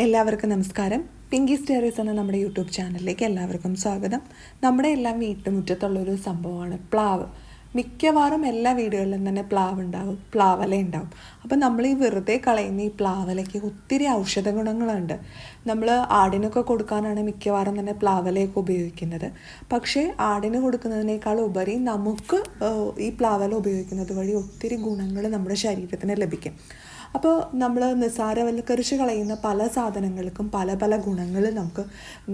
എല്ലാവർക്കും നമസ്കാരം. പിങ്കി സ്റ്റേറീസ് എന്ന നമ്മുടെ യൂട്യൂബ് ചാനലിലേക്ക് എല്ലാവർക്കും സ്വാഗതം. നമ്മുടെ എല്ലാം വീട്ടുമുറ്റത്തുള്ളൊരു സംഭവമാണ് പ്ലാവ്. മിക്കവാറും എല്ലാ വീടുകളിലും തന്നെ പ്ലാവ് ഉണ്ടാവും പ്ലാവല ഉണ്ടാവും അപ്പം നമ്മൾ ഈ വെറുതെ കളയുന്ന ഈ പ്ലാവലയ്ക്ക് ഒത്തിരി ഔഷധ ഗുണങ്ങളുണ്ട്. നമ്മൾ ആടിനൊക്കെ കൊടുക്കാനാണ് മിക്കവാറും തന്നെ പ്ലാവലയൊക്കെ ഉപയോഗിക്കുന്നത്. പക്ഷേ ആടിന് കൊടുക്കുന്നതിനേക്കാൾ ഉപരി നമുക്ക് ഈ പ്ലാവല ഉപയോഗിക്കുന്നത് വഴി ഒത്തിരി ഗുണങ്ങൾ നമ്മുടെ ശരീരത്തിന് ലഭിക്കും. അപ്പോൾ നമ്മൾ നിസ്സാരവൽക്കരിച്ച് കളയുന്ന പല സാധനങ്ങൾക്കും പല പല ഗുണങ്ങൾ നമുക്ക്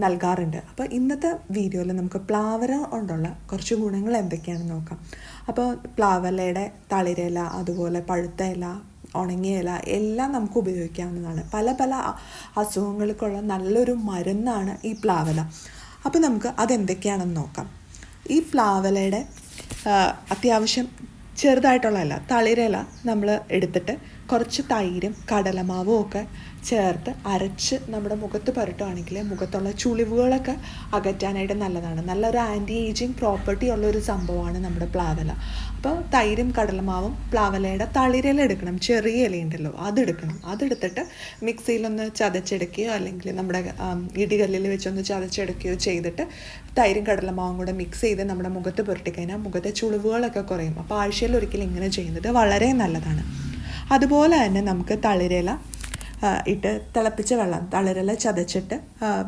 നൽകാറുണ്ട്. അപ്പോൾ ഇന്നത്തെ വീഡിയോയിൽ നമുക്ക് പ്ലാവര കൊണ്ടുള്ള കുറച്ച് ഗുണങ്ങൾ എന്തൊക്കെയാണെന്ന് നോക്കാം. അപ്പോൾ പ്ലാവലയുടെ തളിരില അതുപോലെ പഴുത്ത ഇല ഉണങ്ങിയ ഇല എല്ലാം നമുക്ക് ഉപയോഗിക്കാവുന്നതാണ്. പല പല അസുഖങ്ങൾക്കുള്ള നല്ലൊരു മരുന്നാണ് ഈ പ്ലാവല. അപ്പോൾ നമുക്ക് അതെന്തൊക്കെയാണെന്ന് നോക്കാം. ഈ പ്ലാവലയുടെ അത്യാവശ്യം ചെറുതായിട്ടുള്ള ഇല തളിരില നമ്മൾ എടുത്തിട്ട് കുറച്ച് തൈരും കടലമാവും ഒക്കെ ചേർത്ത് അരച്ച് നമ്മുടെ മുഖത്ത് പുരട്ടുകയാണെങ്കിൽ മുഖത്തുള്ള ചുളിവുകളൊക്കെ അകറ്റാനായിട്ട് നല്ലതാണ്. നല്ലൊരു ആന്റി ഏജിങ് പ്രോപ്പർട്ടി ഉള്ള ഒരു സംഭവമാണ് നമ്മുടെ പ്ലാവല. അപ്പോൾ തൈരും കടലമാവും പ്ലാവലയുടെ തളിരില എടുക്കണം. ചെറിയ ഇലയുണ്ടല്ലോ അതെടുക്കണം. അതെടുത്തിട്ട് മിക്സിയിലൊന്ന് ചതച്ചെടുക്കുകയോ അല്ലെങ്കിൽ നമ്മുടെ ഇടികല്ലിൽ വെച്ചൊന്ന് ചതച്ചെടുക്കുകയോ ചെയ്തിട്ട് തൈരും കടലമാവും കൂടെ മിക്സ് ചെയ്ത് നമ്മുടെ മുഖത്ത് പുരട്ടിക്കഴിഞ്ഞാൽ മുഖത്തെ ചുളിവുകളൊക്കെ കുറയും. അപ്പോൾ ആഴ്ചയിൽ ഒരിക്കലും ഇങ്ങനെ ചെയ്യുന്നത് വളരെ നല്ലതാണ്. അതുപോലെ തന്നെ നമുക്ക് തളിരില ഇട്ട് തിളപ്പിച്ച വെള്ളം തളിരില ചതച്ചിട്ട്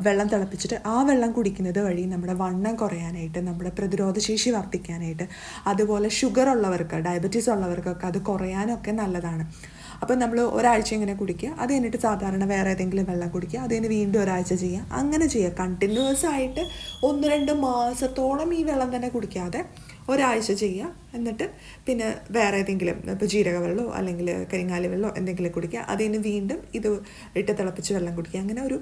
വെള്ളം തിളപ്പിച്ചിട്ട് ആ വെള്ളം കുടിക്കുന്നത് വഴി നമ്മുടെ വണ്ണം കുറയാനായിട്ട് നമ്മുടെ പ്രതിരോധശേഷി വർദ്ധിക്കാനായിട്ട് അതുപോലെ ഷുഗർ ഉള്ളവർക്ക് ഡയബറ്റീസ് ഉള്ളവർക്കൊക്കെ അത് കുറയാനൊക്കെ നല്ലതാണ്. അപ്പം നമ്മൾ ഒരാഴ്ച ഇങ്ങനെ കുടിക്കുക. അത് കഴിഞ്ഞിട്ട് സാധാരണ വേറെ ഏതെങ്കിലും വെള്ളം കുടിക്കുക. അത് കഴിഞ്ഞ് വീണ്ടും ഒരാഴ്ച ചെയ്യുക. അങ്ങനെ ചെയ്യുക. കണ്ടിന്യൂസ് ആയിട്ട് ഒന്ന് രണ്ട് മാസത്തോളം ഈ വെള്ളം തന്നെ കുടിക്കാതെ ഒരാഴ്ച ചെയ്യുക. എന്നിട്ട് പിന്നെ വേറെ ഏതെങ്കിലും ഇപ്പോൾ ജീരക വെള്ളമോ അല്ലെങ്കിൽ കരിങ്ങാലി വെള്ളമോ എന്തെങ്കിലും കുടിക്കുക. അതിന് വീണ്ടും ഇത് ഇട്ട് തിളപ്പിച്ച് വെള്ളം കുടിക്കുക. അങ്ങനെ ഒരു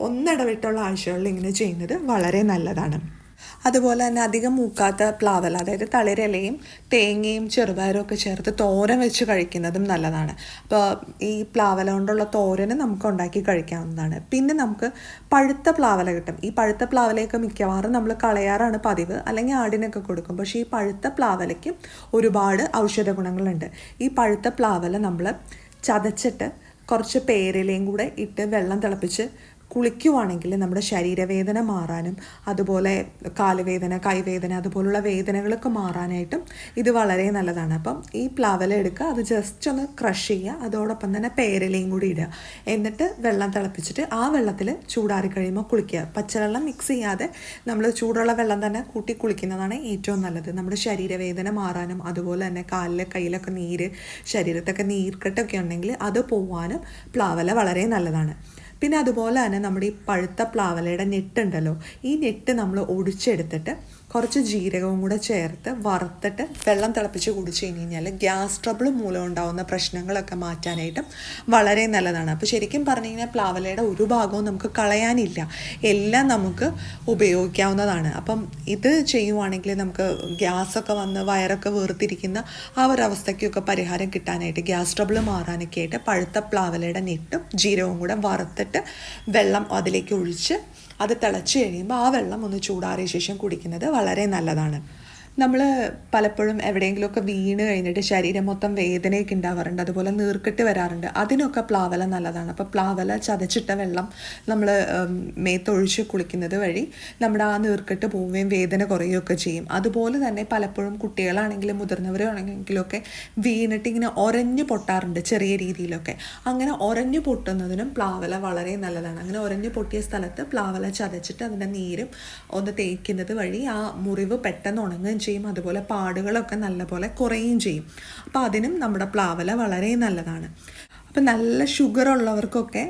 ഒന്നിടവിട്ടുള്ള ആഴ്ചകളിൽ ഇങ്ങനെ ചെയ്യുന്നത് വളരെ നല്ലതാണ്. അതുപോലെ തന്നെ അധികം മൂക്കാത്ത പ്ലാവൽ അതായത് തളിരിലയും തേങ്ങയും ചെറുപയറും ഒക്കെ ചേർത്ത് തോരൻ വെച്ച് കഴിക്കുന്നതും നല്ലതാണ്. അപ്പോൾ ഈ പ്ലാവല കൊണ്ടുള്ള തോരന് നമുക്ക് ഉണ്ടാക്കി കഴിക്കാവുന്നതാണ്. പിന്നെ നമുക്ക് പഴുത്ത പ്ലാവല കിട്ടും. ഈ പഴുത്ത പ്ലാവലയൊക്കെ മിക്കവാറും നമ്മൾ കളയാറാണ് പതിവ്. അല്ലെങ്കിൽ ആടിനൊക്കെ കൊടുക്കും. പക്ഷേ ഈ പഴുത്ത പ്ലാവലയ്ക്ക് ഒരുപാട് ഔഷധ ഗുണങ്ങളുണ്ട്. ഈ പഴുത്ത പ്ലാവല നമ്മൾ ചതച്ചിട്ട് കുറച്ച് പേരിലയും കൂടെ ഇട്ട് വെള്ളം തിളപ്പിച്ച് കുളിക്കുവാണെങ്കിൽ നമ്മുടെ ശരീരവേദന മാറാനും അതുപോലെ കാലുവേദന കൈവേദന അതുപോലുള്ള വേദനകളൊക്കെ മാറാനായിട്ടും ഇത് വളരെ നല്ലതാണ്. അപ്പം ഈ പ്ലാവല എടുക്കുക അത് ജസ്റ്റ് ഒന്ന് ക്രഷ് ചെയ്യുക അതോടൊപ്പം തന്നെ പേരലയും കൂടി ഇടുക. എന്നിട്ട് വെള്ളം തിളപ്പിച്ചിട്ട് ആ വെള്ളത്തിൽ ചൂടാറി കഴിയുമ്പോൾ കുളിക്കുക. പച്ചവെള്ളം മിക്സ് ചെയ്യാതെ നമ്മൾ ചൂടുള്ള വെള്ളം തന്നെ കൂട്ടി കുളിക്കുന്നതാണ് ഏറ്റവും നല്ലത്. നമ്മുടെ ശരീരവേദന മാറാനും അതുപോലെ തന്നെ കാലിലെ കയ്യിലൊക്കെ നീര് ശരീരത്തൊക്കെ നീർക്കെട്ടൊക്കെ ഉണ്ടെങ്കിൽ അത് പോവാനും പ്ലാവല വളരെ നല്ലതാണ്. പിന്നെ അതുപോലെ തന്നെ നമ്മുടെ ഈ പഴുത്ത പ്ലാവലയുടെ ഞെട്ടുണ്ടല്ലോ ഈ നെറ്റ് നമ്മൾ ഒടിച്ചെടുത്തിട്ട് കുറച്ച് ജീരകവും കൂടെ ചേർത്ത് വറുത്തിട്ട് വെള്ളം തിളപ്പിച്ച് കുടിച്ച് കഴിഞ്ഞ് കഴിഞ്ഞാൽ ഗ്യാസ് ട്രബിൾ മൂലം ഉണ്ടാകുന്ന പ്രശ്നങ്ങളൊക്കെ മാറ്റാനായിട്ടും വളരെ നല്ലതാണ്. അപ്പോൾ ശരിക്കും പറഞ്ഞു കഴിഞ്ഞാൽ പ്ലാവലയുടെ ഒരു ഭാഗവും നമുക്ക് കളയാനില്ല. എല്ലാം നമുക്ക് ഉപയോഗിക്കാവുന്നതാണ്. അപ്പം ഇത് ചെയ്യുവാണെങ്കിൽ നമുക്ക് ഗ്യാസൊക്കെ വന്ന് വയറൊക്കെ വീർത്തിരിക്കുന്ന ആ ഒരു അവസ്ഥയ്ക്കൊക്കെ പരിഹാരം കിട്ടാനായിട്ട് ഗ്യാസ് ട്രബിൾ മാറാനൊക്കെ ആയിട്ട് പഴുത്ത പ്ലാവലയുടെ നെട്ടും ജീരകവും കൂടെ വറുത്തിട്ട് വെള്ളം അതിലേക്ക് ഒഴിച്ച് അത് തിളച്ച് കഴിയുമ്പോൾ ആ വെള്ളം ഒന്ന് ചൂടാറിയ ശേഷം കുടിക്കുന്നത് വളരെ നല്ലതാണ്. നമ്മൾ പലപ്പോഴും എവിടെയെങ്കിലുമൊക്കെ വീണ് കഴിഞ്ഞിട്ട് ശരീരം മൊത്തം വേദനയൊക്കെ ഉണ്ടാവാറുണ്ട്. അതുപോലെ നീർക്കെട്ട് വരാറുണ്ട്. അതിനൊക്കെ പ്ലാവല നല്ലതാണ്. അപ്പോൾ പ്ലാവല ചതച്ചിട്ട വെള്ളം നമ്മൾ മേത്തൊഴിച്ച് കുളിക്കുന്നത് വഴി നമ്മുടെ ആ നീർക്കെട്ട് പോവുകയും വേദന കുറയുകയൊക്കെ ചെയ്യും. അതുപോലെ തന്നെ പലപ്പോഴും കുട്ടികളാണെങ്കിലും മുതിർന്നവരാണെങ്കിലും ഒക്കെ വീണിട്ട് ഇങ്ങനെ ഒരഞ്ഞു പൊട്ടാറുണ്ട് ചെറിയ രീതിയിലൊക്കെ. അങ്ങനെ ഒരഞ്ഞു പൊട്ടുന്നതിനും പ്ലാവല വളരെ നല്ലതാണ്. അങ്ങനെ ഒരഞ്ഞു പൊട്ടിയ സ്ഥലത്ത് പ്ലാവല ചതച്ചിട്ട് അതിന്റെ നീരും ഒന്ന് തേക്കുന്നത് വഴി ആ മുറിവ് പെട്ടെന്ന് ഉണങ്ങുകയും ചെയ്യും. അതുപോലെ പാടുകളൊക്കെ നല്ലപോലെ കുറയുകയും ചെയ്യും. അപ്പോൾ അതിനും നമ്മുടെ പ്ലാവല വളരെ നല്ലതാണ്. അപ്പം നല്ല ഷുഗർ ഉള്ളവർക്കൊക്കെ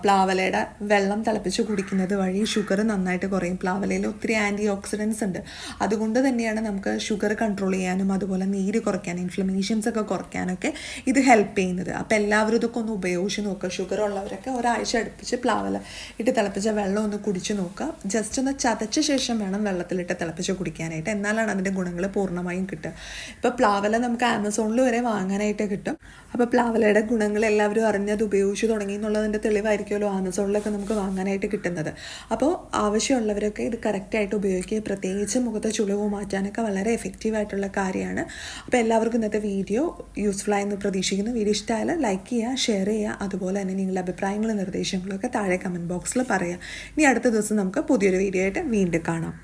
പ്ലാവലയുടെ വെള്ളം തിളപ്പിച്ച് കുടിക്കുന്നത് വഴി ഷുഗർ നന്നായിട്ട് കുറയും. പ്ലാവലയിൽ ഒത്തിരി ആന്റി ഓക്സിഡൻസ് ഉണ്ട്. അതുകൊണ്ട് തന്നെയാണ് നമുക്ക് ഷുഗർ കൺട്രോൾ ചെയ്യാനും അതുപോലെ നീര് കുറയ്ക്കാനും ഇൻഫ്ലമേഷൻസ് ഒക്കെ കുറയ്ക്കാനൊക്കെ ഇത് ഹെൽപ്പ് ചെയ്യുന്നത്. അപ്പോൾ എല്ലാവരും ഇതൊക്കെ ഒന്ന് ഉപയോഗിച്ച് നോക്കുക. ഷുഗർ ഉള്ളവരൊക്കെ ഒരാഴ്ച അടുപ്പിച്ച് പ്ലാവല ഇട്ട് തിളപ്പിച്ച വെള്ളം ഒന്ന് കുടിച്ച് നോക്കുക. ജസ്റ്റ് ഒന്ന് ചതച്ച ശേഷം വേണം വെള്ളത്തിലിട്ട് തിളപ്പിച്ച് കുടിക്കാനായിട്ട്. എന്നാലാണ് അതിന്റെ ഗുണങ്ങൾ പൂർണമായും കിട്ടുക. ഇപ്പോൾ പ്ലാവല നമുക്ക് ആമസോണിൽ വരെ വാങ്ങാനായിട്ട് കിട്ടും. അപ്പോൾ പ്ലാവലയുടെ ഗുണങ്ങൾ നമ്മളെല്ലാവരും അറിഞ്ഞത് ഉപയോഗിച്ച് തുടങ്ങി എന്നുള്ളതിന്റെ തെളിവായിരിക്കുമല്ലോ ആമസോണിലൊക്കെ നമുക്ക് വാങ്ങാനായിട്ട് കിട്ടുന്നത്. അപ്പോൾ ആവശ്യമുള്ളവരൊക്കെ ഇത് കറക്റ്റായിട്ട് ഉപയോഗിക്കുക പ്രത്യേകിച്ച് മുഖത്തെ ചുളിവ് മാറ്റാനൊക്കെ വളരെ എഫക്റ്റീവായിട്ടുള്ള കാര്യമാണ്. അപ്പോൾ എല്ലാവർക്കും ഇന്നത്തെ വീഡിയോ യൂസ്ഫുൾ ആയെന്ന് പ്രതീക്ഷിക്കുന്നു. വീഡിയോ ഇഷ്ടമായാൽ ലൈക്ക് ചെയ്യുക ഷെയർ ചെയ്യുക. അതുപോലെ തന്നെ നിങ്ങളുടെ അഭിപ്രായങ്ങളും നിർദ്ദേശങ്ങളും ഒക്കെ താഴെ കമന്റ് ബോക്സിൽ പറയുക. ഇനി അടുത്ത ദിവസം നമുക്ക് പുതിയൊരു വീഡിയോ ആയിട്ട് വീണ്ടും കാണാം.